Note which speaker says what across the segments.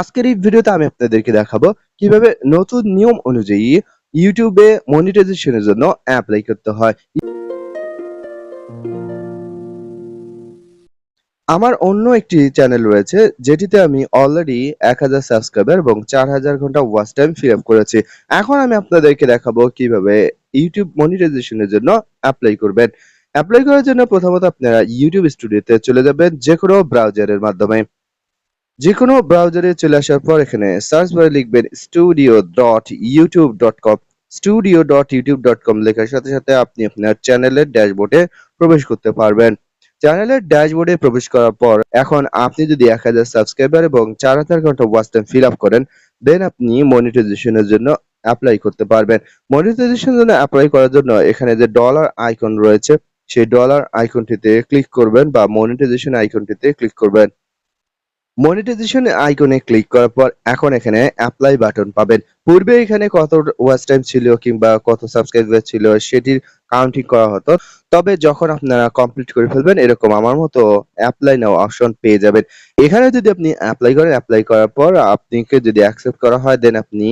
Speaker 1: আজকের এই ভিডিওতে আমি আপনাদেরকে দেখাবো কীভাবে নতুন নিয়ম অনুযায়ী ইউটিউবে মনিটাইজেশনের জন্য অ্যাপ্লাই করতে হয়। আমার অন্য একটি চ্যানেল রয়েছে, যেটিতে আমি অলরেডি এক হাজার সাবস্ক্রাইবার এবং চার হাজার ঘণ্টা ওয়াচ টাইম ফিল আপ করেছি। এখন আমি আপনাদেরকে দেখাবো কীভাবে ইউটিউব মনিটাইজেশনের জন্য অ্যাপ্লাই করবেন। অ্যাপ্লাই করার জন্য প্রথমত আপনারা ইউটিউব স্টুডিওতে চলে যাবেন যে কোনো ব্রাউজারের মাধ্যমে। যে কোনো ব্রাউজারে চলে আসার পর এখানে সার্চ বারে লিখবেন studio dot YouTube dot com studio dot YouTube dot com লেখার সাথে সাথে আপনি আপনার চ্যানেলের ড্যাশবোর্ডে প্রবেশ করতে পারবেন। চ্যানেলের ড্যাশবোর্ডে প্রবেশ করার পর এখন আপনি যদি এক হাজার সাবস্ক্রাইবার এবং চার হাজার ঘণ্টা ওয়াচ টাইম ফিল আপ করেন দেন আপনি মনিটাইজেশনের জন্য অ্যাপ্লাই করতে পারবেন। মনিটাইজেশনের জন্য অ্যাপ্লাই করার জন্য এখানে যে ডলার আইকন রয়েছে, সেই ডলার আইকনটিতে ক্লিক করবেন বা মনিটাইজেশন আইকনটিতে ক্লিক করবেন। মনিটাইজেশন আইকনে ক্লিক করার পর এখন এখানে অ্যাপ্লাই বাটন পাবেন। পূর্বে এখানে কত ওয়াচ টাইম ছিল কিংবা কত সাবস্ক্রাইবার ছিল সেটির কাউন্টিং করা হতো। তবে যখন আপনারা কমপ্লিট করে ফেলবেন, এরকম আমার মতো অ্যাপ্লাই নাও অপশন পেয়ে যাবেন। এখানে যদি আপনি অ্যাপ্লাই করেন অ্যাপ্লাই করার পর আপনাকে যদি অ্যাকসেপ্ট করা হয় দেন আপনি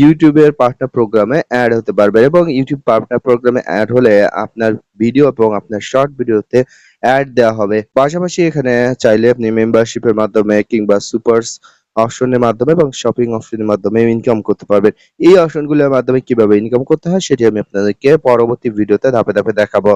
Speaker 1: ইউটিউবের পার্টনার প্রোগ্রামে অ্যাড হতে পারবেন এবং ইউটিউব পার্টনার প্রোগ্রামে অ্যাড হলে আপনার ভিডিও এবং আপনার শর্ট ভিডিওতে অ্যাড দেওয়া হবে। পাশাপাশি এখানে চাইলে আপনি মেম্বারশিপের মাধ্যমে কিংবা সুপারস অপশনের মাধ্যমে এবং শপিং অপশনের মাধ্যমে ইনকাম করতে পারবেন। এই অপশনগুলোর মাধ্যমে কীভাবে ইনকাম করতে হয় সেটি আমি আপনাদেরকে পরবর্তী ভিডিওতে ধাপে ধাপে দেখাবো।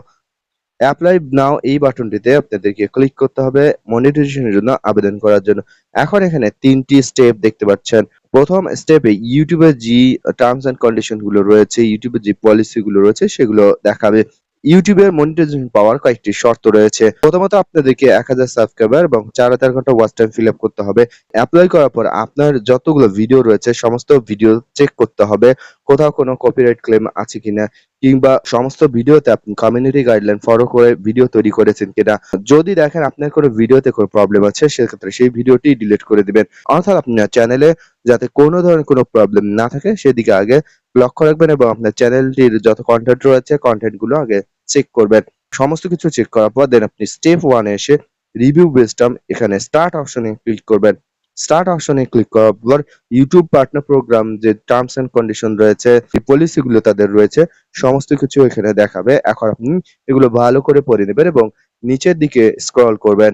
Speaker 1: অ্যাপ্লাই নাও এই বাটনটিতে আপনাদেরকে ক্লিক করতে হবে মনিটাইজেশনের জন্য আবেদন করার জন্য। এখন এখানে তিনটি স্টেপ দেখতে পাচ্ছেন। প্রথম স্টেপে ইউটিউবের যে টার্মস এন্ড কন্ডিশনগুলো রয়েছে ইউটিউবের যে পলিসি গুলো রয়েছে, সেগুলো দেখাবে। ইউটিউবের মনিটাইজেশন পাওয়ার কয়েকটি শর্ত রয়েছে। প্রথমত, আপনাদেরকে এক হাজার সাবস্ক্রাইবার এবং চার হাজার ঘণ্টা ওয়াচ টাইম ফিল আপ করতে হবে। অ্যাপ্লাই করার পর আপনার যতগুলো ভিডিও রয়েছে, সমস্ত ভিডিও চেক করতে হবে, কোথাও কোনো কপিরাইট ক্লেম আছে কিনা, কিংবা সমস্ত ভিডিওতে আপনি কমিউনিটি গাইডলাইন ফলো করে ভিডিও তৈরি করেছেন কিনা। যদি দেখেন আপনার কোনো ভিডিওতে কোনো প্রবলেম আছে, সেক্ষেত্রে সেই ভিডিওটি ডিলিট করে দিবেন। অর্থাৎ আপনার চ্যানেলে যাতে কোনো ধরনের কোনো প্রবলেম না থাকে, সেদিকে আগে লক্ষ্য রাখবেন এবং আপনার চ্যানেলটির যত কন্টেন্ট রয়েছে কন্টেন্টগুলো আগে চেক করবেন। সমস্ত কিছু চেক করার পর দেন আপনি স্টেপ ওয়ানে এসে রিভিউ বেস্টম এখানে স্টার্ট অপশনে ক্লিক করবেন। স্টার্ট অপশনে ক্লিক করার পর ইউটিউব পার্টনার প্রোগ্রাম যে টার্মস এন্ড কন্ডিশন রয়েছে পলিসি গুলো তাদের রয়েছে, সমস্ত কিছু এখানে দেখাবে। এখন আপনি এগুলো ভালো করে পড়ে নেবেন এবং নিচের দিকে স্ক্রল করবেন।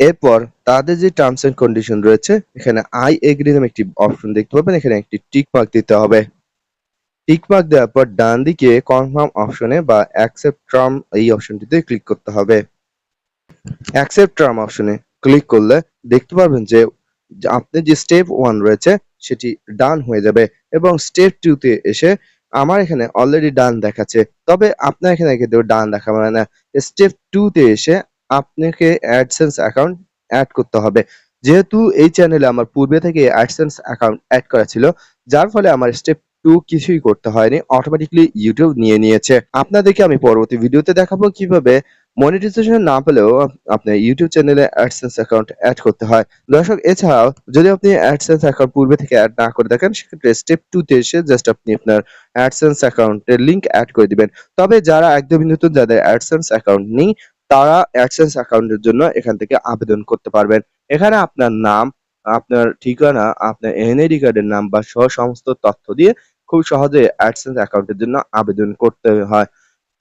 Speaker 1: এরপর তাদের যে টার্মস এন্ড কন্ডিশন রয়েছে, এখানে আই এগ্রি নামে একটি অপশন দেখতে পাবেন। এখানে একটি টিক মার্ক দিতে হবে। টিক মার্ক দেওয়ার পর ডান দিকে কনফার্ম অপশনে বা অ্যাকসেপ্ট টার্ম এই অপশনটিতে ক্লিক করতে হবে। অ্যাকসেপ্ট টার্ম অপশনে ক্লিক করলে দেখতে পারবেন যে যে আপনি যে স্টেপ ওয়ান রয়েছে সেটি ডান হয়ে যাবে এবং স্টেপ টু তে এসে আমার এখানে অলরেডি ডান দেখাচ্ছে। তবে আপনার এখানে কিন্তু ডান দেখাবে না। স্টেপ টু তে এসে আপনাকে অ্যাডসেন্স অ্যাকাউন্ট অ্যাড করতে হবে। যেহেতু এই চ্যানেলে আমার পূর্বে থেকে অ্যাডসেন্স অ্যাকাউন্ট অ্যাড করা ছিল, যার ফলে আমার স্টেপ কিছুই করতে হয়নি অটোমেটিকলি ইউটিউব নিয়ে নিয়েছে। আপনাদেরকে আমি পরবর্তী ভিডিওতে দেখাবো কীভাবে মনিটাইজেশন না পেলেও আপ- আপনার ইউটিউব চ্যানেলে অ্যাডসেন্স অ্যাকাউন্ট অ্যাড করতে হয়। দর্শক, এছাড়াও যদি আপনি অ্যাডসেন্স অ্যাকাউন্ট পূর্বে থেকে অ্যাড না করে থাকেন, সেক্ষেত্রে স্টেপ তে এসে জাস্ট আপনি আপনার অ্যাডসেন্স অ্যাকাউন্টের লিঙ্ক অ্যাড করে দিবেন। তবে যারা একদমই নতুন, যাদের অ্যাডসেন্স অ্যাকাউন্ট নেই, তারা অ্যাডসেন্স অ্যাকাউন্টের জন্য এখান থেকে আবেদন করতে পারবেন। এখানে আপনার নাম, আপনার ঠিকানা, আপনার এনআইডি কার্ডের নাম্বার সহ সমস্ত তথ্য দিয়ে খুব সহজে অ্যাডসেন্স অ্যাকাউন্টের জন্য আবেদন করতে হয়।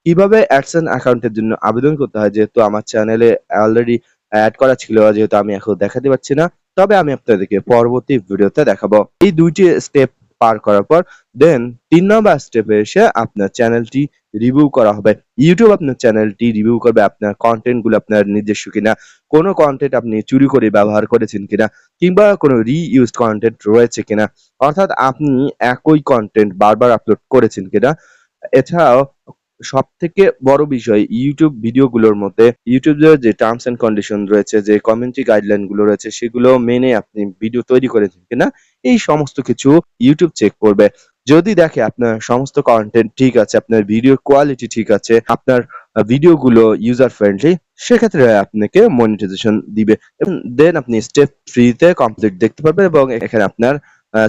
Speaker 1: কীভাবে অ্যাডসেন্স অ্যাকাউন্টের জন্য আবেদন করতে হয় যেহেতু আমার চ্যানেলে অলরেডি অ্যাড করা ছিল, যেহেতু আমি এখন দেখাতে পারছি না, তবে আমি আপনাদেরকে পরবর্তী ভিডিওতে দেখাবো। এই দুইটি স্টেপ পার করার পর দেন তিন নম্বর স্টেপে এসে আপনার চ্যানেলটি রিভিউ করা হবে। ইউটিউব আপনার চ্যানেলটি রিভিউ করবে, আপনার কন্টেন্টগুলো আপনার নিজস্ব কিনা, কোনো কন্টেন্ট আপনি চুরি করে ব্যবহার করেছেন কিনা, কিংবা কোনো রিইউজ কন্টেন্ট রয়েছে কিনা। অর্থাৎ আপনি একই কন্টেন্ট বারবার আপলোড করেছেন কিনা, এছাড়াও সব থেকে বড় বিষয় ইউটিউব ভিডিওগুলোর মধ্যে ইউটিউবের যে টার্মস এন্ড কন্ডিশন রয়েছে, যে কমিউনিটি গাইডলাইনগুলো রয়েছে, সেগুলো মেনে আপনি ভিডিও তৈরি করেছেন কিনা, এই সমস্ত কিছু ইউটিউব চেক করবে। যদি দেখে আপনার সমস্ত কন্টেন্ট ঠিক আছে, আপনার ভিডিও কোয়ালিটি ঠিক আছে, আপনার ভিডিও গুলো ইউজার ফ্রেন্ডলি সেক্ষেত্রে আপনাকে মনিটাইজেশন দিবে। দেন আপনি স্টেপ থ্রিতে কমপ্লিট দেখতে পাবেন এবং এখানে আপনার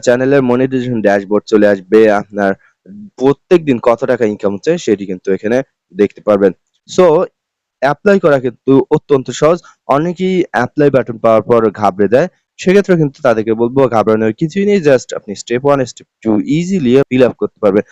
Speaker 1: চ্যানেলের মনিটাইজেশন ড্যাশবোর্ড চলে আসবে, আপনার প্রত্যেক দিন কত টাকা ইনকাম হচ্ছে সেটি কিন্তু এখানে দেখতে পারবেন সো অ্যাপ্লাই করা কিন্তু অত্যন্ত সহজ। অনেকেই অ্যাপ্লাই বাটন পাওয়ার পর ঘাবড়ে দেয়। সেক্ষেত্রে কিন্তু তাদেরকে বলব, ঘাবড়ানোর কিছুই নেই। জাস্ট আপনি step one step two easily fill up করতে পারবেন।